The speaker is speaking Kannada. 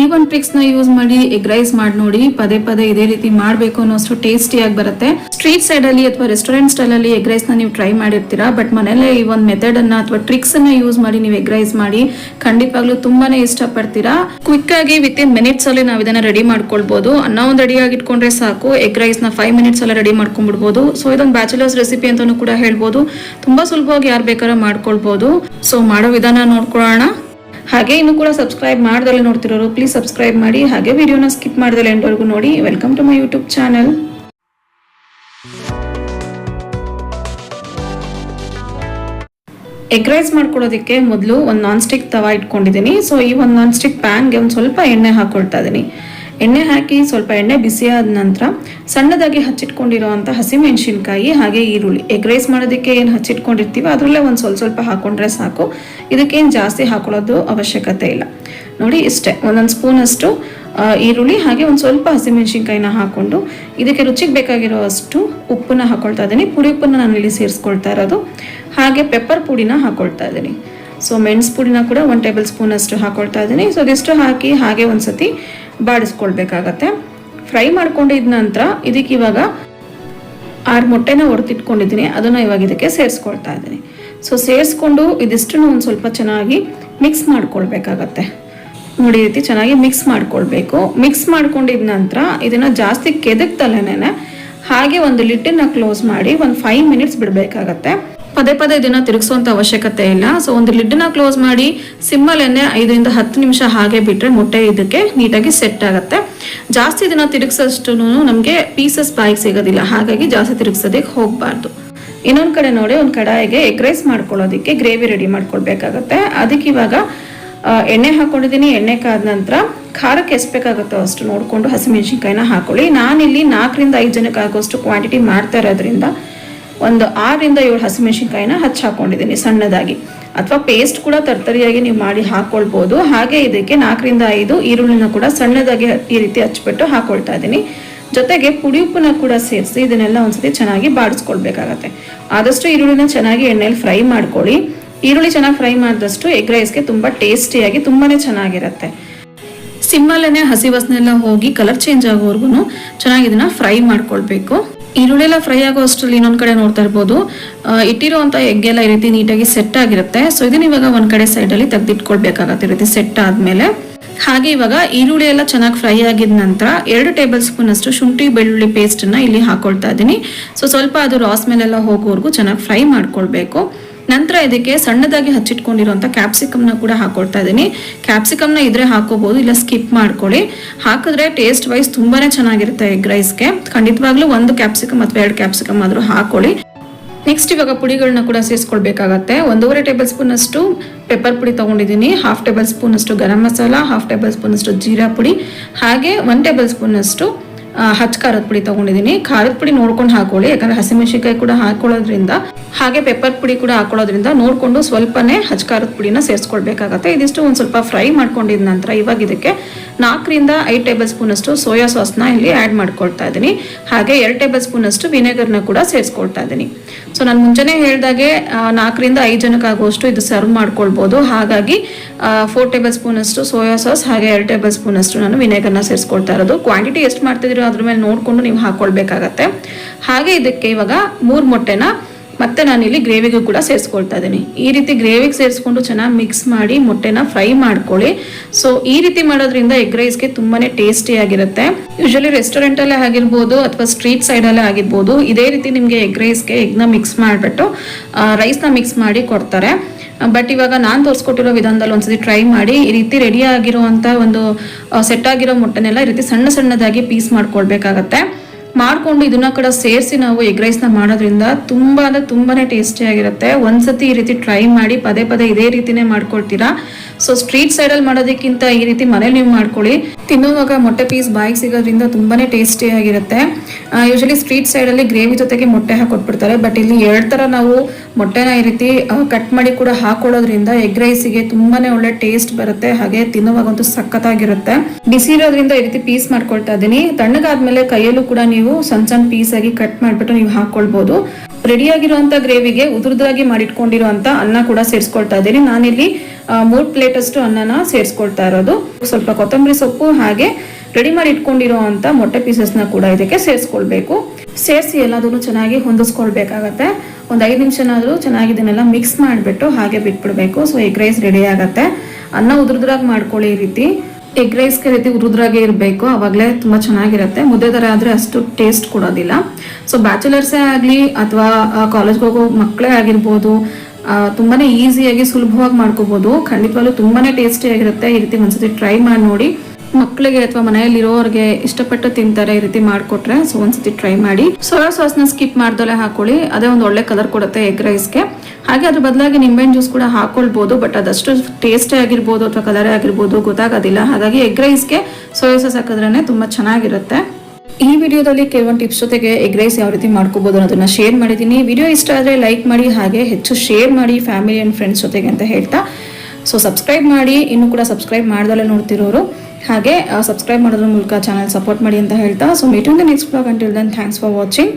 ಈ ಒಂದು ಟ್ರಿಕ್ಸ್ನ ಯೂಸ್ ಮಾಡಿ ಎಗ್ ರೈಸ್ ಮಾಡಿ ನೋಡಿ, ಪದೇ ಪದೇ ಇದೇ ರೀತಿ ಮಾಡಬೇಕು ಅನ್ನೋಷ್ಟು ಟೇಸ್ಟಿಯಾಗಿ ಬರುತ್ತೆ. ಸ್ಟ್ರೀಟ್ ಸೈಡ್ ಅಲ್ಲಿ ಅಥವಾ ರೆಸ್ಟೋರೆಂಟ್ ಸ್ಟೈಲ್ ಅಲ್ಲಿ ಎಗ್ ರೈಸ್ನ ನೀವು ಟ್ರೈ ಮಾಡಿರ್ತೀರಾ ಬಟ್ ಮನೇಲೆ ಈ ಒಂದು ಮೆಥಡ್ ಅನ್ನ ಅಥವಾ ಟ್ರಿಕ್ಸ್ ಅನ್ನ ಯೂಸ್ ಮಾಡಿ, ನೀವು ಎಗ್ ರೈಸ್ ಮಾಡಿ, ಖಂಡಿತವಾಗ್ಲೂ ತುಂಬಾನೇ ಇಷ್ಟಪಡ್ತೀರಾ. ಕ್ವಿಕ್ ಆಗಿ ವಿತ್ ಇನ್ ಮಿನಿಟ್ಸ್ ಅಲ್ಲಿ ನಾವು ಇದನ್ನ ರೆಡಿ ಮಾಡ್ಕೊಳ್ಬಹುದು ಅನ್ನ ಒಂದು ರೆಡಿ ಆಗಿ ಇಟ್ಕೊಂಡ್ರೆ ಸಾಕು ಎಗ್ ರೈಸ್ನ ಫೈವ್ ಮಿನಿಟ್ಸ್ ಅಲ್ಲಿ ರೆಡಿ ಮಾಡ್ಕೊಂಡ್ಬಿಡ್ಬೋದು. ಸೊ ಇದೊಂದು ಬ್ಯಾಚುಲರ್ಸ್ ರೆಸಿಪಿ ಅಂತಾನು ಕೂಡ ಹೇಳ್ಬಹುದು ತುಂಬಾ ಸುಲಭವಾಗಿ ಯಾರು ಬೇಕಾದ್ರೂ ಮಾಡ್ಕೊಳ್ಬಹುದು ಸೊ ಮಾಡೋ ವಿಧಾನ ನೋಡ್ಕೊಳ್ಳೋಣ. ಹಾಗೆ ಇನ್ನು ಕೂಡ ಸಬ್ಸ್ಕ್ರೈಬ್ ಮಾಡ್ದಲ್ಲೇ ನೋಡ್ತಿರೋರು ಪ್ಲೀಸ್ ಸಬ್ಸ್ಕ್ರೈಬ್ ಮಾಡಿ. ಹಾಗೆ ವಿಡಿಯೋನ ಸ್ಕಿಪ್ ಮಾಡ್ದಲ್ಲೇ ಎಂಡ್ವರೆಗೂ ನೋಡಿ. Welcome to my YouTube channel egg rice ಮಾಡ್ಕೊಳ್ಳೋದಕ್ಕೆ ಮೊದಲು ಒಂದು ನಾನ್ ಸ್ಟಿಕ್ ತವಾ ಇಟ್ಕೊಂಡಿದ್ದೀನಿ. ಸೊ ಈ ಒಂದು ನಾನ್ ಸ್ಟಿಕ್ ಪ್ಯಾನ್ಗೆ ಒಂದು ಸ್ವಲ್ಪ ಎಣ್ಣೆ ಹಾಕೊಳ್ತಾ ಇದ್ದೀನಿ. ಎಣ್ಣೆ ಹಾಕಿ ಸ್ವಲ್ಪ ಎಣ್ಣೆ ಬಿಸಿ ಆದ ನಂತರ ಸಣ್ಣದಾಗಿ ಹಚ್ಚಿಟ್ಕೊಂಡಿರೋವಂಥ ಹಸಿಮೆಣಸಿನ್ಕಾಯಿ, ಹಾಗೆ ಈರುಳ್ಳಿ. ಎಗ್ ರೈಸ್ ಮಾಡೋದಕ್ಕೆ ಏನು ಹಚ್ಚಿಟ್ಕೊಂಡಿರ್ತೀವಿ ಅದರಲ್ಲೇ ಒಂದು ಸ್ವಲ್ಪ ಸ್ವಲ್ಪ ಹಾಕೊಂಡ್ರೆ ಸಾಕು. ಇದಕ್ಕೇನು ಜಾಸ್ತಿ ಹಾಕೊಳ್ಳೋದು ಅವಶ್ಯಕತೆ ಇಲ್ಲ. ನೋಡಿ, ಇಷ್ಟೇ. ಒಂದೊಂದು ಸ್ಪೂನಷ್ಟು ಈರುಳ್ಳಿ, ಹಾಗೆ ಒಂದು ಸ್ವಲ್ಪ ಹಸಿಮೆಣಸಿನ್ಕಾಯಿನ ಹಾಕೊಂಡು ಇದಕ್ಕೆ ರುಚಿಗೆ ಬೇಕಾಗಿರೋ ಅಷ್ಟು ಉಪ್ಪನ್ನ ಹಾಕೊಳ್ತಾ ಇದ್ದೀನಿ. ಪುಡಿ ಉಪ್ಪನ್ನ ನಾನು ಇಲ್ಲಿ ಸೇರಿಸ್ಕೊಳ್ತಾ ಇರೋದು. ಹಾಗೆ ಪೆಪ್ಪರ್ ಪುಡಿನ ಹಾಕೊಳ್ತಾ ಇದ್ದೀನಿ. ಸೊ ಮೆಣಸು ಪುಡಿನ ಕೂಡ ಒಂದು ಟೇಬಲ್ ಸ್ಪೂನ್ ಅಷ್ಟು ಹಾಕೊಳ್ತಾ ಇದ್ದೀನಿ. ಸೊ ಇದಿಷ್ಟು ಹಾಕಿ ಹಾಗೆ ಒಂದ್ಸತಿ ಬಾಡಿಸ್ಕೊಳ್ಬೇಕಾಗತ್ತೆ. ಫ್ರೈ ಮಾಡ್ಕೊಂಡಿದ ನಂತರ ಇದಕ್ಕೆ ಇವಾಗ ಆರು ಮೊಟ್ಟೆನ ಹೊಡೆದಿಟ್ಕೊಂಡಿದ್ದೀನಿ ಅದನ್ನು ಇವಾಗ ಇದಕ್ಕೆ ಸೇರಿಸ್ಕೊಳ್ತಾ ಇದ್ದೀನಿ. ಸೊ ಸೇರಿಸ್ಕೊಂಡು ಇದಿಷ್ಟನ್ನು ಒಂದು ಸ್ವಲ್ಪ ಚೆನ್ನಾಗಿ ಮಿಕ್ಸ್ ಮಾಡ್ಕೊಳ್ಬೇಕಾಗತ್ತೆ. ನೋಡಿ ರೀತಿ ಚೆನ್ನಾಗಿ ಮಿಕ್ಸ್ ಮಾಡ್ಕೊಳ್ಬೇಕು. ಮಿಕ್ಸ್ ಮಾಡ್ಕೊಂಡಿದ ನಂತರ ಇದನ್ನ ಜಾಸ್ತಿ ಕೆದಕ್ತಲೇನೆ ಹಾಗೆ ಒಂದು ಲಿಟ್ಟನ್ನ ಕ್ಲೋಸ್ ಮಾಡಿ ಒಂದು ಫೈವ್ ಮಿನಿಟ್ಸ್ ಬಿಡಬೇಕಾಗತ್ತೆ. ಪದೇ ಪದೇ ಇದನ್ನ ತಿರುಗಿಸುವಂತ ಅವಶ್ಯಕತೆ ಇಲ್ಲ. ಸೊ ಒಂದು ಲಿಡ್ನ ಕ್ಲೋಸ್ ಮಾಡಿ ಸಿಮ್ಮಲ್ಲೇ ಐದರಿಂದ ಹತ್ತು ನಿಮಿಷ ಹಾಗೆ ಬಿಟ್ರೆ ಮೊಟ್ಟೆ ಇದಕ್ಕೆ ನೀಟಾಗಿ ಸೆಟ್ ಆಗುತ್ತೆ. ಜಾಸ್ತಿ ಇದನ್ನ ತಿರುಗಿಸೋಷ್ಟು ನಮಗೆ ಪೀಸಸ್ ಬಾಯಿಗೆ ಸಿಗೋದಿಲ್ಲ. ಹಾಗಾಗಿ ಜಾಸ್ತಿ ತಿರುಗಿಸೋದಕ್ಕೆ ಹೋಗಬಾರ್ದು. ಇನ್ನೊಂದು ಕಡೆ ನೋಡಿ, ಒಂದು ಕಡಾಯಿಗೆ ಎಗ್ ರೈಸ್ ಮಾಡ್ಕೊಳ್ಳೋದಕ್ಕೆ ಗ್ರೇವಿ ರೆಡಿ ಮಾಡ್ಕೊಳ್ಬೇಕಾಗತ್ತೆ. ಅದಕ್ಕೆ ಇವಾಗ ಎಣ್ಣೆ ಹಾಕೊಂಡಿದ್ದೀನಿ. ಎಣ್ಣೆ ಕಾದ ನಂತರ ಖಾರಕ್ಕೆ ಎಷ್ಟು ಬೇಕಾಗುತ್ತೋ ಅಷ್ಟು ನೋಡಿಕೊಂಡು ಹಸಿಮೆಣಸಿನ್ಕಾಯಿನ ಹಾಕೊಳ್ಳಿ. ನಾನಿಲ್ಲಿ ನಾಲ್ಕರಿಂದ ಐದು ಜನಕ್ಕೆ ಆಗೋಷ್ಟು ಕ್ವಾಂಟಿಟಿ ಮಾಡ್ತಾ ಇರೋದ್ರಿಂದ ಒಂದು ಆರರಿಂದ ಏಳು ಹಸಿಮೆಣಸಿನ್ಕಾಯಿನ ಹಚ್ಚಿ ಹಾಕೊಂಡಿದ್ದೀನಿ, ಸಣ್ಣದಾಗಿ. ಅಥವಾ ಪೇಸ್ಟ್ ಕೂಡ ತರ್ತರಿಯಾಗಿ ನೀವು ಮಾಡಿ ಹಾಕ್ಕೊಳ್ಬೋದು ಹಾಗೆ ಇದಕ್ಕೆ ನಾಲ್ಕರಿಂದ ಐದು ಈರುಳ್ಳಿನ ಕೂಡ ಸಣ್ಣದಾಗಿ ಈ ರೀತಿ ಹಚ್ಚಿಬಿಟ್ಟು ಹಾಕೊಳ್ತಾ ಇದ್ದೀನಿ. ಜೊತೆಗೆ ಪುಡಿ ಉಪ್ಪನ್ನ ಕೂಡ ಸೇರಿಸಿ ಇದನ್ನೆಲ್ಲ ಒಂದ್ಸತಿ ಚೆನ್ನಾಗಿ ಬಾಡಿಸ್ಕೊಳ್ಬೇಕಾಗತ್ತೆ. ಆದಷ್ಟು ಈರುಳ್ಳಿನ ಚೆನ್ನಾಗಿ ಎಣ್ಣೆಯಲ್ಲಿ ಫ್ರೈ ಮಾಡ್ಕೊಳ್ಳಿ. ಈರುಳ್ಳಿ ಚೆನ್ನಾಗಿ ಫ್ರೈ ಮಾಡಿದಷ್ಟು ಎಗ್ ರೈಸ್ಗೆ ತುಂಬ ಟೇಸ್ಟಿಯಾಗಿ ತುಂಬಾನೇ ಚೆನ್ನಾಗಿರುತ್ತೆ. ಸಿಮ್ಮಲ್ಲೇ ಹಸಿ ವಾಸನೆಲ್ಲ ಹೋಗಿ ಕಲರ್ ಚೇಂಜ್ ಆಗೋವರೆಗೂ ಚೆನ್ನಾಗಿ ಇದನ್ನ ಫ್ರೈ ಮಾಡ್ಕೊಳ್ಬೇಕು. ಈರುಳ್ಳಿ ಎಲ್ಲ ಫ್ರೈ ಆಗೋ ಅಷ್ಟರಲ್ಲಿ ಇನ್ನೊಂದು ಕಡೆ ನೋಡ್ತಾ ಇರ್ಬೋದು. ಇಟ್ಟಿರೋ ಎಗ್ ಎಲ್ಲ ಈ ರೀತಿ ನೀಟಾಗಿ ಸೆಟ್ ಆಗಿರುತ್ತೆ. ಸೊ ಇದನ್ನ ಇವಾಗ ಒಂದ್ ಕಡೆ ಸೈಡ್ ಅಲ್ಲಿ ತೆಗೆದಿಟ್ಕೊಳ್ಬೇಕಾಗತ್ತೆ ಈ ರೀತಿ ಸೆಟ್ ಆದ್ಮೇಲೆ. ಹಾಗೆ ಇವಾಗ ಈರುಳ್ಳಿ ಎಲ್ಲ ಚೆನ್ನಾಗಿ ಫ್ರೈ ಆಗಿದ ನಂತರ ಎರಡು ಟೇಬಲ್ ಸ್ಪೂನ್ ಅಷ್ಟು ಶುಂಠಿ ಬೆಳ್ಳುಳ್ಳಿ ಪೇಸ್ಟ್ ಅನ್ನ ಇಲ್ಲಿ ಹಾಕೊಳ್ತಾ ಇದ್ದೀನಿ. ಸೊ ಸ್ವಲ್ಪ ಅದು ರಾಸ್ ಮೇಲೆಲ್ಲ ಹೋಗೋವರೆಗೂ ಚೆನ್ನಾಗಿ ಫ್ರೈ ಮಾಡ್ಕೊಳ್ಬೇಕು. ನಂತರ ಇದಕ್ಕೆ ಸಣ್ಣದಾಗಿ ಹಚ್ಚಿಟ್ಕೊಂಡಿರುವಂಥ ಕ್ಯಾಪ್ಸಿಕಮ್ನ ಕೂಡ ಹಾಕೊಳ್ತಾ ಇದ್ದೀನಿ ಕ್ಯಾಪ್ಸಿಕಮ್ನ ಇದ್ರೆ ಹಾಕೋಬಹುದು ಇಲ್ಲ ಸ್ಕಿಪ್ ಮಾಡ್ಕೊಳ್ಳಿ. ಹಾಕಿದ್ರೆ ಟೇಸ್ಟ್ ವೈಸ್ ತುಂಬಾನೇ ಚೆನ್ನಾಗಿರುತ್ತೆ ಎಗ್ ರೈಸ್ಗೆ ಖಂಡಿತವಾಗ್ಲೂ ಒಂದು ಕ್ಯಾಪ್ಸಿಕಮ್ ಅಥವಾ ಎರಡು ಕ್ಯಾಪ್ಸಿಕಮ್ ಆದ್ರೂ ಹಾಕೊಳ್ಳಿ. ನೆಕ್ಸ್ಟ್ ಇವಾಗ ಪುಡಿಗಳನ್ನ ಕೂಡ ಸೇರಿಸ್ಕೊಳ್ಬೇಕಾಗತ್ತೆ. ಒಂದೂವರೆ ಟೇಬಲ್ ಸ್ಪೂನ್ ಅಷ್ಟು ಪೆಪ್ಪರ್ ಪುಡಿ ತಗೊಂಡಿದ್ದೀನಿ ಹಾಫ್ ಟೇಬಲ್ ಸ್ಪೂನ್ ಅಷ್ಟು garam masala half tablespoon ಅಷ್ಟು ಜೀರಾ ಪುಡಿ. ಹಾಗೆ ಒನ್ ಟೇಬಲ್ ಸ್ಪೂನ್ ಅಷ್ಟು ಹಚ್ ಖಾರದ ಪುಡಿ ತಗೊಂಡಿದ್ದೀನಿ. ಖಾರದ ಪುಡಿ ನೋಡ್ಕೊಂಡು ಹಾಕೊಳ್ಳಿ, ಯಾಕಂದ್ರೆ ಹಸಿಮೆಣಸಿನ್ಕಾಯಿ ಕೂಡ ಹಾಕೊಳ್ಳೋದ್ರಿಂದ, ಹಾಗೆ ಪೆಪ್ಪರ್ ಪುಡಿ ಕೂಡ ಹಾಕೊಳ್ಳೋದ್ರಿಂದ ನೋಡ್ಕೊಂಡು ಸ್ವಲ್ಪನೇ ಹಚ್ ಖಾರದ ಪುಡಿನ ಸೇರಿಸ್ಕೊಳ್ಬೇಕಾಗತ್ತೆ. ಇದಿಷ್ಟು ಒಂದು ಸ್ವಲ್ಪ ಫ್ರೈ ಮಾಡ್ಕೊಂಡಿದ ನಂತರ ಇವಾಗ ಇದಕ್ಕೆ ನಾಲ್ಕರಿಂದ ಐದು ಟೇಬಲ್ ಸ್ಪೂನ್ ಅಷ್ಟು ಸೋಯಾ ಸಾಸ್ನ ಇಲ್ಲಿ ಆ್ಯಡ್ ಮಾಡ್ಕೊಳ್ತಾ ಇದ್ದೀನಿ. ಹಾಗೆ ಎರಡು ಟೇಬಲ್ ಸ್ಪೂನ್ ಅಷ್ಟು ವಿನೆಗರ್ನ ಕೂಡ ಸೇರಿಸ್ಕೊಳ್ತಾ ಇದ್ದೀನಿ. ಸೊ ನಾನು ಮುಂಚೆನೇ ಹೇಳಿದಾಗೆ ನಾಲ್ಕರಿಂದ ಐದು ಜನಕ್ಕೆ ಆಗುವಷ್ಟು ಇದು ಸರ್ವ್ ಮಾಡ್ಕೊಳ್ಬೋದು. ಹಾಗಾಗಿ ಫೋರ್ ಟೇಬಲ್ ಸ್ಪೂನ್ ಅಷ್ಟು ಸೋಯಾ ಸಾಸ್, ಹಾಗೆ ಎರಡು ಟೇಬಲ್ ಸ್ಪೂನ್ ಅಷ್ಟು ನಾನು ವಿನೆಗರ್ನ ಸೇರಿಸ್ಕೊಳ್ತಾ ಇರೋದು. ಕ್ವಾಂಟಿಟಿ ಎಷ್ಟು ಮಾಡ್ತಿದ್ದೀರೋ? ಅದ್ರ ಮೇಲೆ ನೋಡಿಕೊಂಡು ನೀವು ಹಾಕೊಳ್ಬೇಕಾಗತ್ತೆ. ಹಾಗೆ ಇದಕ್ಕೆ ಇವಾಗ ಮೂರು ಮೊಟ್ಟೆನ ಮತ್ತೆ ನಾನು ಇಲ್ಲಿ ಗ್ರೇವಿಗೂ ಕೂಡ ಸೇರಿಸ್ಕೊಳ್ತಾ ಇದ್ದೀನಿ. ಈ ರೀತಿ ಗ್ರೇವಿಗೆ ಸೇರಿಸ್ಕೊಂಡು ಚೆನ್ನಾಗಿ ಮಿಕ್ಸ್ ಮಾಡಿ ಮೊಟ್ಟೆನ ಫ್ರೈ ಮಾಡ್ಕೊಳ್ಳಿ. ಸೊ ಈ ರೀತಿ ಮಾಡೋದ್ರಿಂದ ಎಗ್ ರೈಸ್ಗೆ ತುಂಬಾ ಟೇಸ್ಟಿ ಆಗಿರುತ್ತೆ. ಯೂಶಲಿ ರೆಸ್ಟೋರೆಂಟ್ ಅಲ್ಲೇ ಆಗಿರ್ಬೋದು ಅಥವಾ ಸ್ಟ್ರೀಟ್ ಸೈಡ್ ಅಲ್ಲೇ ಆಗಿರ್ಬೋದು, ಇದೇ ರೀತಿ ನಿಮಗೆ ಎಗ್ ರೈಸ್ಗೆ ಎಗ್ನ ಮಿಕ್ಸ್ ಮಾಡಿಬಿಟ್ಟು ರೈಸ್ನ ಮಿಕ್ಸ್ ಮಾಡಿ ಕೊಡ್ತಾರೆ. ಬಟ್ ಇವಾಗ ನಾನು ತೋರಿಸ್ಕೊಟ್ಟಿರೋ ವಿಧಾನದಲ್ಲಿ ಒಂದ್ಸತಿ ಟ್ರೈ ಮಾಡಿ, ಈ ರೀತಿ ರೆಡಿ ಆಗಿರುವಂತ ಒಂದು ಸೆಟ್ ಆಗಿರೋ ಮೊಟ್ಟೆನೆಲ್ಲ ಈ ರೀತಿ ಸಣ್ಣ ಸಣ್ಣದಾಗಿ ಪೀಸ್ ಮಾಡ್ಕೊಳ್ಬೇಕಾಗತ್ತೆ. ಮಾಡ್ಕೊಂಡು ಇದನ್ನ ಕೂಡ ಸೇರಿಸಿ ನಾವು ಎಗ್ ರೈಸ್ನ ಮಾಡೋದ್ರಿಂದ ತುಂಬ ಅಂದ್ರೆ ತುಂಬಾನೇ ಟೇಸ್ಟಿ ಆಗಿರುತ್ತೆ. ಒಂದ್ಸತಿ ಈ ರೀತಿ ಟ್ರೈ ಮಾಡಿ ಪದೇ ಪದೇ ಇದೇ ರೀತಿನೇ ಮಾಡ್ಕೊಳ್ತೀರಾ? ಸೊ ಸ್ಟ್ರೀಟ್ ಸೈಡಲ್ಲಿ ಮಾಡೋದಕ್ಕಿಂತ ಈ ರೀತಿ ಮನೇಲಿ ನೀವು ಮಾಡ್ಕೊಳ್ಳಿ. ತಿನ್ನುವಾಗ ಮೊಟ್ಟೆ ಪೀಸ್ ಬಾಯಿಗೆ ಸಿಗೋದ್ರಿಂದ ತುಂಬಾನೇ ಟೇಸ್ಟಿ ಆಗಿರುತ್ತೆ. ಯೂಶಲಿ ಸ್ಟ್ರೀಟ್ ಸೈಡಲ್ಲಿ ಗ್ರೇವಿ ಜೊತೆಗೆ ಮೊಟ್ಟೆ ಹಾಕೊಟ್ಬಿಡ್ತಾರೆ. ಬಟ್ ಇಲ್ಲಿ ಎರಡು ಥರ ನಾವು ಮೊಟ್ಟೆನ ಈ ರೀತಿ ಕಟ್ ಮಾಡಿ ಕೂಡ ಹಾಕೊಳ್ಳೋದ್ರಿಂದ ಎಗ್ ರೈಸಿಗೆ ತುಂಬಾನೇ ಒಳ್ಳೆ ಟೇಸ್ಟ್ ಬರುತ್ತೆ. ಹಾಗೆ ತಿನ್ನುವಾಗಂತೂ ಸಖತ್ತಾಗಿರುತ್ತೆ. ಬಿಸಿ ಇರೋದ್ರಿಂದ ಈ ರೀತಿ ಪೀಸ್ ಮಾಡ್ಕೊಳ್ತಾ ಇದ್ದೀನಿ. ತಣ್ಣಗಾದ್ಮೇಲೆ ಕೈಯಲ್ಲೂ ಕೂಡ ನೀವು ಸಣ್ಣ ಸಣ್ಣ ಪೀಸ್ ಆಗಿ ಕಟ್ ಮಾಡ್ಬಿಟ್ಟು ನೀವು ಹಾಕೊಳ್ಬಹುದು ರೆಡಿಯಾಗಿರುವಂತ ಗ್ರೇವಿಗೆ ಉದುರ್ದಾಗಿ ಮಾಡಿಟ್ಕೊಂಡಿರುವಂತ ಅನ್ನ ಕೂಡ ಸೇರಿಸ್ಕೊಳ್ತಾ ಇದ್ದೀನಿ. ನಾನಿಲ್ಲಿ ಮೂರು ಪ್ಲೇಟಷ್ಟು ಅನ್ನನ ಸೇರಿಸ್ಕೊಳ್ತಾ ಇರೋದು. ಸ್ವಲ್ಪ ಕೊತ್ತಂಬರಿ ಸೊಪ್ಪು ಹಾಗೆ ರೆಡಿ ಮಾಡಿ ಇಟ್ಕೊಂಡಿರೋವಂಥ ಮೊಟ್ಟೆ ಪೀಸಸ್ನ ಕೂಡ ಇದಕ್ಕೆ ಸೇರಿಸ್ಕೊಳ್ಬೇಕು. ಸೇರಿಸಿ ಎಲ್ಲದನ್ನು ಚೆನ್ನಾಗಿ ಹೊಂದಿಸ್ಕೊಳ್ಬೇಕಾಗತ್ತೆ. ಒಂದು ಐದು ನಿಮಿಷನಾದರೂ ಚೆನ್ನಾಗಿ ಇದನ್ನೆಲ್ಲ ಮಿಕ್ಸ್ ಮಾಡಿಬಿಟ್ಟು ಹಾಗೆ ಬಿಟ್ಬಿಡ್ಬೇಕು. ಸೊ ಎಗ್ ರೈಸ್ ರೆಡಿ ಆಗತ್ತೆ. ಅನ್ನ ಉದುರ್ದ್ರಾಗ ಮಾಡ್ಕೊಳ್ಳಿ ಈ ರೀತಿ. ಎಗ್ ರೈಸ್ಗೆ ರೀತಿ ಉರುದ್ರಾಗೆ ಇರಬೇಕು, ಅವಾಗಲೇ ತುಂಬ ಚೆನ್ನಾಗಿರುತ್ತೆ. ಮುದ್ದೆ ಥರ ಆದರೆ ಅಷ್ಟು ಟೇಸ್ಟ್ ಕೊಡೋದಿಲ್ಲ. ಸೊ ಬ್ಯಾಚುಲರ್ಸೇ ಆಗಲಿ ಅಥವಾ ಕಾಲೇಜ್ಗೆ ಹೋಗೋ ಮಕ್ಕಳೇ ಆಗಿರ್ಬೋದು ತುಂಬಾ ಈಸಿಯಾಗಿ ಸುಲಭವಾಗಿ ಮಾಡ್ಕೋಬೋದು. ಖಂಡಿತವಾಗ್ಲೂ ತುಂಬಾನೇ ಟೇಸ್ಟಿಯಾಗಿರುತ್ತೆ ಈ ರೀತಿ ಒಂದ್ಸತಿ ಟ್ರೈ ಮಾಡಿ ನೋಡಿ. ಮಕ್ಕಳಿಗೆ ಅಥವಾ ಮನೆಯಲ್ಲಿರೋರಿಗೆ ಇಷ್ಟಪಟ್ಟು ತಿಂತಾರೆ ಈ ರೀತಿ ಮಾಡಿಕೊಟ್ರೆ ಸೊ ಒಂದ್ಸತಿ ಟ್ರೈ ಮಾಡಿ. ಸೋಯಾ ಸಾಸ್ನ ಸ್ಕಿಪ್ ಮಾಡ್ದಲೆ ಹಾಕೊಳ್ಳಿ. ಅದೇ ಒಂದು ಒಳ್ಳೆ ಕಲರ್ ಕೊಡುತ್ತೆ ಎಗ್ ರೈಸ್ಗೆ ಹಾಗೆ ಅದ್ರ ಬದಲಾಗಿ ನಿಂಬೆಹಣ್ಣು ಜ್ಯೂಸ್ ಕೂಡ ಹಾಕೊಳ್ಬೋದು ಬಟ್ ಅದಷ್ಟು ಟೇಸ್ಟೇ ಆಗಿರ್ಬೋದು ಅಥವಾ ಕಲರೇ ಆಗಿರ್ಬೋದು ಗೊತ್ತಾಗೋದಿಲ್ಲ. ಹಾಗಾಗಿ ಎಗ್ ರೈಸ್ಗೆ ಸೋಯಾ ಸಾಸ್ ಹಾಕಿದ್ರೇ ತುಂಬಾ ಚೆನ್ನಾಗಿರುತ್ತೆ. ಈ ವಿಡಿಯೋದಲ್ಲಿ ಕೆಲವೊಂದು ಟಿಪ್ಸ್ ಜೊತೆಗೆ ಎಗ್ ರೈಸ್ ಯಾವ ರೀತಿ ಮಾಡ್ಕೋಬಹುದು ಅನ್ನೋದನ್ನ ಶೇರ್ ಮಾಡಿದ್ದೀನಿ. ವಿಡಿಯೋ ಇಷ್ಟ ಆದರೆ ಲೈಕ್ ಮಾಡಿ, ಹಾಗೆ ಹೆಚ್ಚು ಶೇರ್ ಮಾಡಿ ಫ್ಯಾಮಿಲಿ ಆ್ಯಂಡ್ ಫ್ರೆಂಡ್ಸ್ ಜೊತೆಗೆ ಅಂತ ಹೇಳ್ತಾ. ಸೊ ಸಬ್ಸ್ಕ್ರೈಬ್ ಮಾಡಿ, ಇನ್ನೂ ಕೂಡ ಸಬ್ಸ್ಕ್ರೈಬ್ ಮಾಡ್ದಲ್ಲೇ ನೋಡ್ತಿರೋರು. ಹಾಗೆ ಸಬ್ಸ್ಕ್ರೈಬ್ ಮಾಡೋದ್ರ ಮೂಲಕ ಚಾನಲ್ ಸಪೋರ್ಟ್ ಮಾಡಿ ಅಂತ ಹೇಳ್ತಾ. So meeting the next blog until then thanks for watching